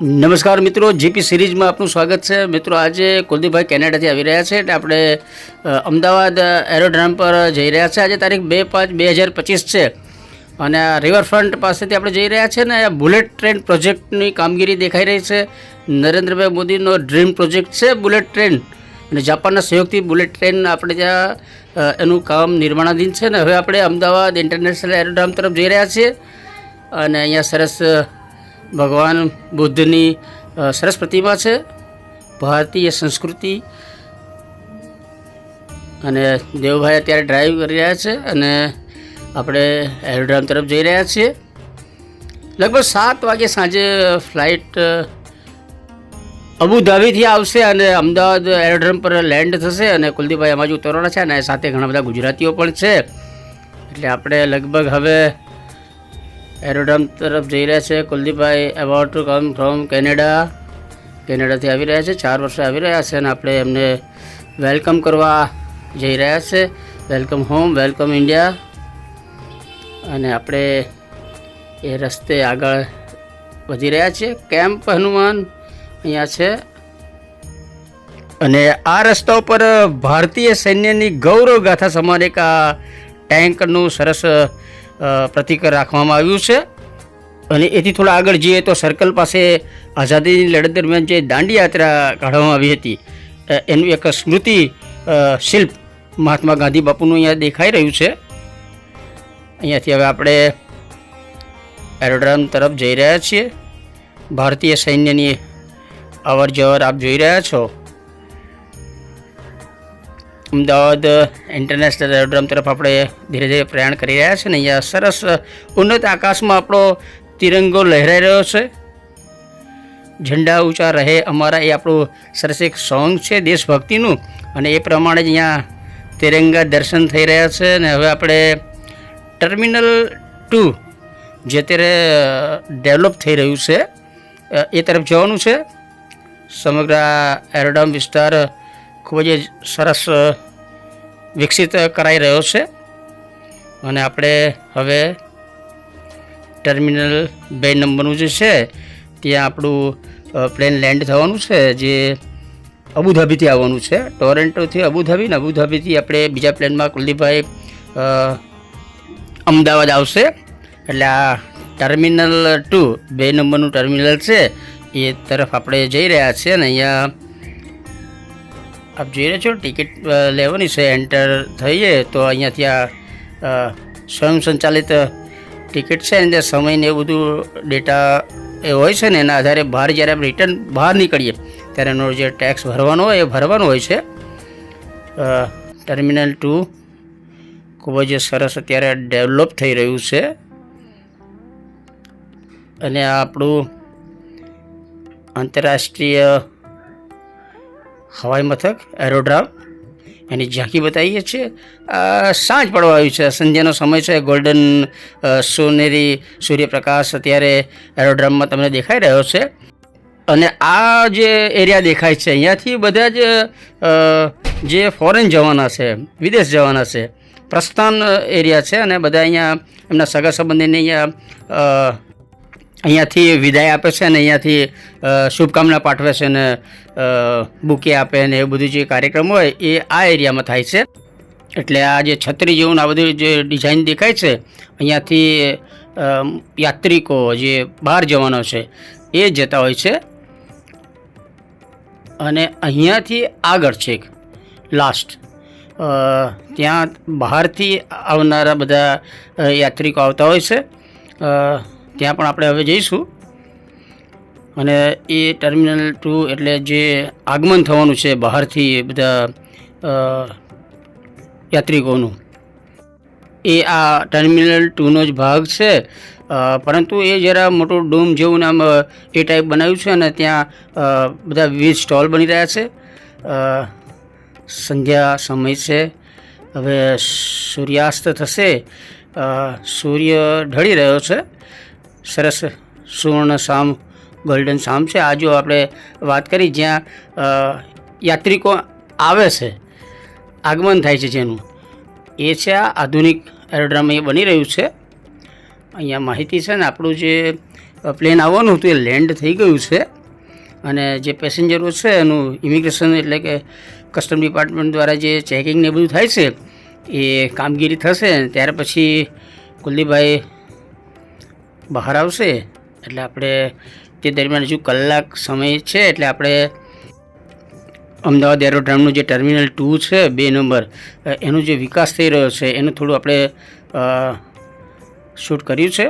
નમસ્કાર મિત્રો, જીપી સિરીઝમાં આપનું સ્વાગત છે. મિત્રો, આજે કુલદીપભાઈ કેનેડાથી આવી રહ્યા છે એટલે આપણે અમદાવાદ એરોડ્રામ પર જઈ રહ્યા છે. આજે તારીખ બે પાંચ બે હજાર પચીસ છે અને આ રિવરફ્રન્ટ પાસેથી આપણે જઈ રહ્યા છે ને, આ બુલેટ ટ્રેન પ્રોજેક્ટની કામગીરી દેખાઈ રહી છે. નરેન્દ્રભાઈ મોદીનો ડ્રીમ પ્રોજેક્ટ છે બુલેટ ટ્રેન અને જાપાનના સહયોગથી બુલેટ ટ્રેન આપણે ત્યાં એનું કામ નિર્માણાધીન છે ને. હવે આપણે અમદાવાદ ઇન્ટરનેશનલ એરોડ્રામ તરફ જઈ રહ્યા છીએ અને અહીંયા સરસ ભગવાન બુદ્ધની સરસ પ્રતિમા છે, ભારતીય સંસ્કૃતિ. અને દેવભાઈ અત્યારે ડ્રાઈવ કરી રહ્યા છે અને આપણે એરોડ્રામ તરફ જઈ રહ્યા છીએ. લગભગ સાત વાગે સાંજે ફ્લાઇટ અબુધાબીથી આવશે અને અમદાવાદ એરોડ્રામ પર લેન્ડ થશે અને કુલદીપભાઈ એમાં જ ઉતરવાના છે અને સાથે ઘણા બધા ગુજરાતીઓ પણ છે. એટલે આપણે લગભગ હવે એરોડ્રામ તરફ જઈ રહ્યા છે. Kuldeepbhai about to come from Canada કેનેડાથી આવી રહ્યા છે. ચાર વર્ષે આવી રહ્યા છે અને આપણે એમને વેલકમ કરવા જઈ રહ્યા છે. વેલકમ હોમ વેલકમ ઇન્ડિયા અને આપણે એ રસ્તે આગળ વધી રહ્યા છીએ. કેમ્પ હનુમાન અહીંયા છે. અને આ રસ્તા ઉપર ભારતીય સૈન્યની ગૌરવ ગાથા સમાન એક આ ટેન્કનું સરસ પ્રતીક રાખવામાં આવ્યું છે. અને એથી થોડા આગળ જઈએ તો સર્કલ પાસે આઝાદીની લડત દરમિયાન જે દાંડી યાત્રા કાઢવામાં આવી હતી એનું એક સ્મૃતિ શિલ્પ મહાત્મા ગાંધી બાપુનું અહીંયા દેખાઈ રહ્યું છે. અહીંયાથી હવે આપણે એરોડ્રામ તરફ જઈ રહ્યા છીએ. ભારતીય સૈન્યની અવર જવર આપ જોઈ રહ્યા છો. અમદાવાદ ઇન્ટરનેશનલ એરોડ્રોમ તરફ આપણે ધીરે ધીરે પ્રયાણ કરી રહ્યા છીએ ને અહીંયા સરસ ઉન્નત આકાશમાં આપણો તિરંગો લહેરાઈ રહ્યો છે. ઝંડા ઊંચા રહે અમારા એ આપણું સરસ એક સોંગ છે દેશભક્તિનું અને એ પ્રમાણે જ અહીંયા તિરંગા દર્શન થઈ રહ્યા છે અને હવે આપણે ટર્મિનલ ટુ જે અત્યારે ડેવલપ થઈ રહ્યું છે એ તરફ જવાનું છે. સમગ્ર એરોડ્રોમ વિસ્તાર ખૂબ જ સરસ વિકસિત કરાઈ રહ્યો છે. અને આપણે હવે ટર્મિનલ બે નંબરનું જે છે, ત્યાં આપણું પ્લેન લેન્ડ થવાનું છે, જે અબુધાબીથી આવવાનું છે. ટોરેન્ટોથી અબુધાબી ને અબુધાબીથી આપણે બીજા પ્લેનમાં કુલદીપભાઈ અમદાવાદ આવશે. એટલે આ ટર્મિનલ ટુ, બે નંબરનું ટર્મિનલ છે, એ તરફ આપણે જઈ રહ્યા છીએ અને અહીંયા આપ જોઈ રહ્યા છો, ટિકિટ લેવાની છે, એન્ટર થઈએ તો અહીંયાથી આ સ્વયં સંચાલિત ટિકિટ છે અને સમય ને એવું બધું ડેટા એ હોય છે ને, એના આધારે બહાર જ્યારે આપણે રિટર્ન બહાર નીકળીએ, ત્યારે એનો જે ટેક્સ ભરવાનો હોય, એ ભરવાનો હોય છે. ટર્મિનલ ટુ ખૂબ જ સરસ અત્યારે ડેવલપ થઈ રહ્યું છે. અને આપણું આંતરરાષ્ટ્રીય હવાઈ મથક એરોડ્રામ એની ઝાંખી બતાવીએ છીએ. સાંજ પડવા આવ્યું છે. સંધ્યાનો સમય છે. ગોલ્ડન સોનેરી સૂર્યપ્રકાશ અત્યારે એરોડ્રામમાં તમને દેખાઈ રહ્યો છે. અને આ જે એરિયા દેખાય છે, અહીંયાથી બધા જ જે ફોરેન જવાના છે, વિદેશ જવાના છે, પ્રસ્થાન એરિયા છે અને બધા અહીંયા એમના સગા સંબંધીને અહીંયા અહીંયાથી વિદાય આપે છે અને અહીંયાથી શુભકામના પાઠવે છે અને બુકે આપે ને એ બધું જે કાર્યક્રમ હોય એ આ એરિયામાં થાય છે. એટલે આ જે છત્રી જેવું આ બધું જે ડિઝાઇન દેખાય છે, અહીંયાથી યાત્રિકો જે બહાર જવાનો છે, એ જતા હોય છે. અને અહીંયાથી આગળ છેક લાસ્ટ. ત્યાં બહારથી આવનારા બધા યાત્રિકો આવતા હોય છે. ત્યાં પણ આપણે હવે જઈશું. અને એ ટર્મિનલ ટુ એટલે જે આગમન થવાનું છે બહારથી બધા યાત્રિકોનું. એ આ ટર્મિનલ ટુનો જ ભાગ છે. પરંતુ એ જરા મોટું ડોમ જેવું નામ એ ટાઈપ બનાવ્યું છે અને ત્યાં બધા વિવિધ સ્ટોલ બની રહ્યા છે. સંધ્યા સમય છે. હવે સૂર્યાસ્ત થશે. સૂર્ય ઢળી રહ્યો છે. સરસ સુવર્ણ શામ ગોલ્ડન શામ છે. આ જો આપણે વાત કરી જ્યાં યાત્રિકો આવે છે. આગમન થાય છે જેનું. એ છે આ આધુનિક એરોડ્રામ એ બની રહ્યું છે. અહીંયા માહિતી છે ને આપણું જે પ્લેન આવવાનું હતું એ લેન્ડ થઈ ગયું છે. અને જે પેસેન્જરો છે એનું ઇમિગ્રેશન એટલે કે કસ્ટમ ડિપાર્ટમેન્ટ દ્વારા જે ચેકિંગ ને બધું થાય છે, એ કામગીરી થશે. ત્યાર પછી કુલદીપભાઈ બહાર આવશે? એટલે આપણે તે દરમિયાન હજુ કલાક સમય છે, એટલે આપણે અમદાવાદ એરોડ્રામનું જે ટર્મિનલ ટુ છે, બે નંબર એનો જે વિકાસ થઈ રહ્યો છે, એનું થોડું આપણે શૂટ કર્યું છે.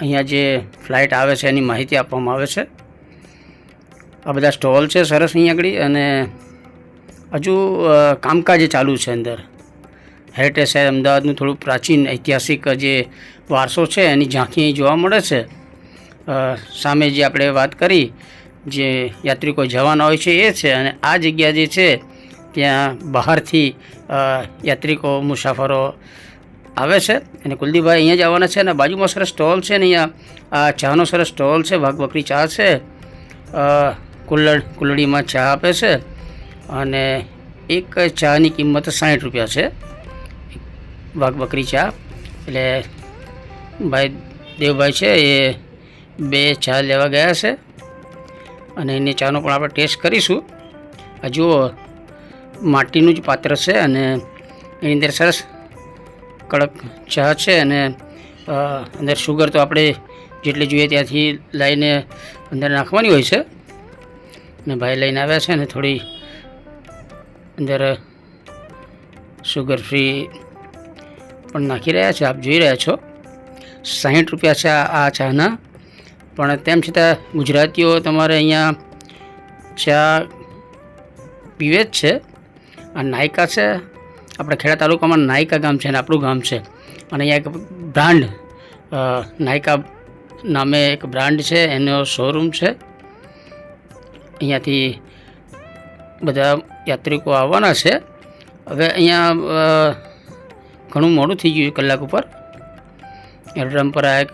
અહીંયા જે ફ્લાઇટ આવે છે, એની માહિતી આપવામાં આવે છે. આ બધા સ્ટોલ છે સરસ અહીંયા આગળ અને હજુ કામકાજ ચાલુ છે અંદર. હેરિટેજ સાહેબ અમદાવાદનું થોડું પ્રાચીન ઐતિહાસિક જે વારસો છે, એની ઝાંખી અહીં જોવા મળે છે. સામે જે આપણે વાત કરી, જે યાત્રિકો જવાના હોય છે એ છે અને આ જગ્યા જે છે, ત્યાં બહારથી યાત્રિકો, મુસાફરો આવે છે. અને કુલદીપભાઈ અહીંયા જ આવવાના છે અને બાજુમાં સરસ સ્ટોલ છે ને અહીંયા, આ ચાનો સરસ સ્ટોલ છે, ભાગ બકરી ચા છે. કુલ્લડ, કુલ્લડીમાં ચા આપે છે. અને એક ચાની કિંમત સાઠ રૂપિયા છે. વાઘ બકરી ચા એટલે ભાઈ દેવભાઈ છે એ બે ચા લેવા ગયા છે. અને એની ચાનો પણ આપણે ટેસ્ટ કરીશું. આ જુઓ, માટીનું જ પાત્ર છે અને એની અંદર સરસ કડક ચા છે અને અંદર શુગર તો આપણે જેટલી જોઈએ ત્યાંથી લાવીને અંદર નાખવાની હોય છે. અને ભાઈ લઈને આવ્યા છે અને થોડી અંદર શુગર ફ્રી પણ નાખી રહ્યા છે, આપ જોઈ રહ્યા છો. સાહીઠ રૂપિયા છે આ ચાના. પણ તેમ છતાં ગુજરાતીઓ તમારે અહીંયા ચા પીવે જ છે. આ નાયકા છે. આપણા ખેડા તાલુકામાં નાયકા ગામ છે અને આપણું ગામ છે. અને અહીંયા એક બ્રાન્ડ નાયકા નામે એક બ્રાન્ડ છે, એનો શોરૂમ છે. અહીંયાથી બધા યાત્રિકો આવવાના છે. હવે અહીંયા ઘણું મોડું થઈ ગયું કલાક ઉપર. એરોડ્રામ પર આ એક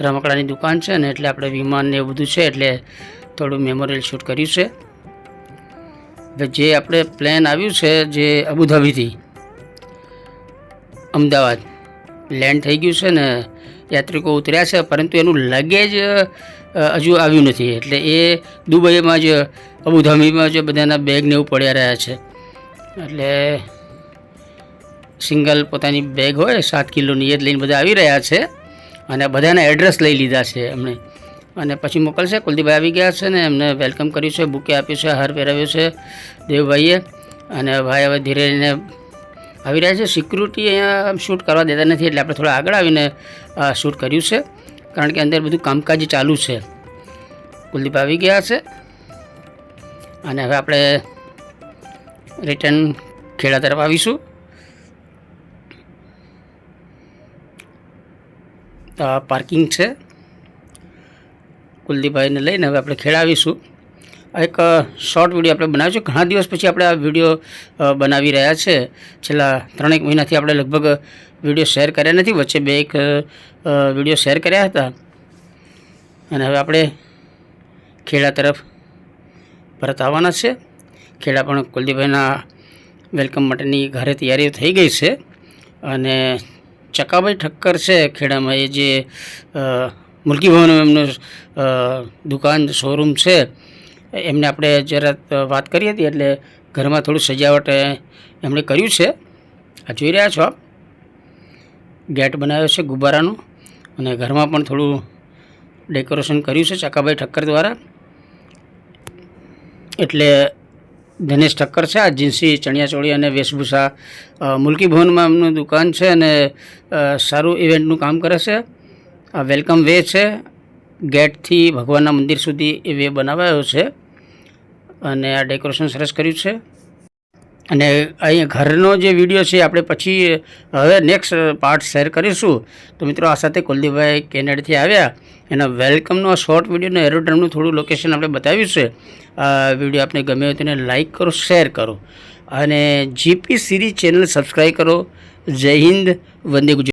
રમકડાની દુકાન છે ને એટલે આપણે વિમાન ને એવું બધું છે એટલે થોડું મેમોરિયલ શૂટ કર્યું છે. હવે જે આપણે પ્લેન આવ્યું છે જે અબુધાબીથી, અમદાવાદ, લેન્ડ થઈ ગયું છે ને યાત્રિકો ઉતર્યા છે, પરંતુ એનું લગેજ હજુ આવ્યું નથી. એટલે એ દુબઈમાં જ, અબુધાબીમાં જ બધાના બેગ ને એવું પડ્યા રહ્યા છે. એટલે સિંગલ પોતાની બેગ હોય, સાત કિલોની એ જ લઈને બધા આવી રહ્યા છે અને બધાના એડ્રેસ લઈ લીધા છે એમણે. અને પછી મોકલશે, કુલદીપભાઈ આવી ગયા છે ને એમને વેલકમ કર્યું છે બુકે આપ્યું છે, હાર પહેરાવ્યો છે દેવભાઈએ. અને ભાઈ હવે ધીરે આવી રહ્યા છે. સિક્યુરિટી અહીંયા શૂટ કરવા દેતા નથી એટલે આપણે થોડા આગળ આવીને શૂટ કર્યું છે. કારણ કે અંદર બધું કામકાજ ચાલુ છે. કુલદીપ આવી ગયા છે. અને હવે આપણે રિટર્ન ખેડા તરફ આવીશું તો આ પાર્કિંગ છે. કુલદીપભાઈને લઈને હવે આપણે ખેડાવીશું. એક શોર્ટ વીડિયો આપણે બનાવ્યો છે ઘણા દિવસ પછી આપણે આ વીડિયો બનાવી રહ્યા છે. છેલ્લા ત્રણેક મહિનાથી આપણે લગભગ વીડિયો શેર કર્યા નથી. વચ્ચે બે એક વીડિયો શેર કર્યા હતા. અને હવે આપણે ખેડા તરફ પરત આવવાના છે. ખેડા પણ કુલદીપભાઈના વેલકમ માટેની ઘરે તૈયારીઓ થઈ ગઈ છે. અને ચકાભાઈ ઠક્કર છે ખેડામાં, એ જે મુલકી ભવન એમનું દુકાન શોરૂમ છે, એમને આપણે જરા વાત કરી હતી એટલે ઘરમાં થોડું સજાવટ એમણે કર્યું છે. આ જોઈ રહ્યા છો આપ? ગેટ બનાવ્યો છે ગુબ્બારાનું અને ઘરમાં પણ થોડું ડેકોરેશન કર્યું છે ચકાભાઈ ઠક્કર દ્વારા. એટલે ધનેશ ઠક્કર છે. આ જીન્સી, ચણિયાચોળી અને વેશભૂષા મુલકી ભવનમાં એમનું દુકાન છે અને સારું ઇવેન્ટનું કામ કરે છે. આ વેલકમ વે છે. ગેટથી ભગવાનના મંદિર સુધી એ વે બનાવાયો છે. અને આ ડેકોરેશન સરસ કર્યું છે. અને અહીંયા ઘરનો જે વીડિયો છે, આપણે પછી, હવે નેક્સ્ટ પાર્ટ શેર કરીશું. તો મિત્રો, આ સાથે કુલદીપભાઈ કેનેડથી આવ્યા. એના વેલકમનો શોર્ટ વિડીયોનો એરોડ્રમનું થોડું લોકેશન આપણે બતાવ્યું છે. આ વીડિયો આપને ગમે હોય તેને લાઇક કરો શેર કરો. અને જીપી સિરીઝ ચેનલ સબસ્ક્રાઈબ કરો. જય હિન્દ, વંદે ગુજરાત.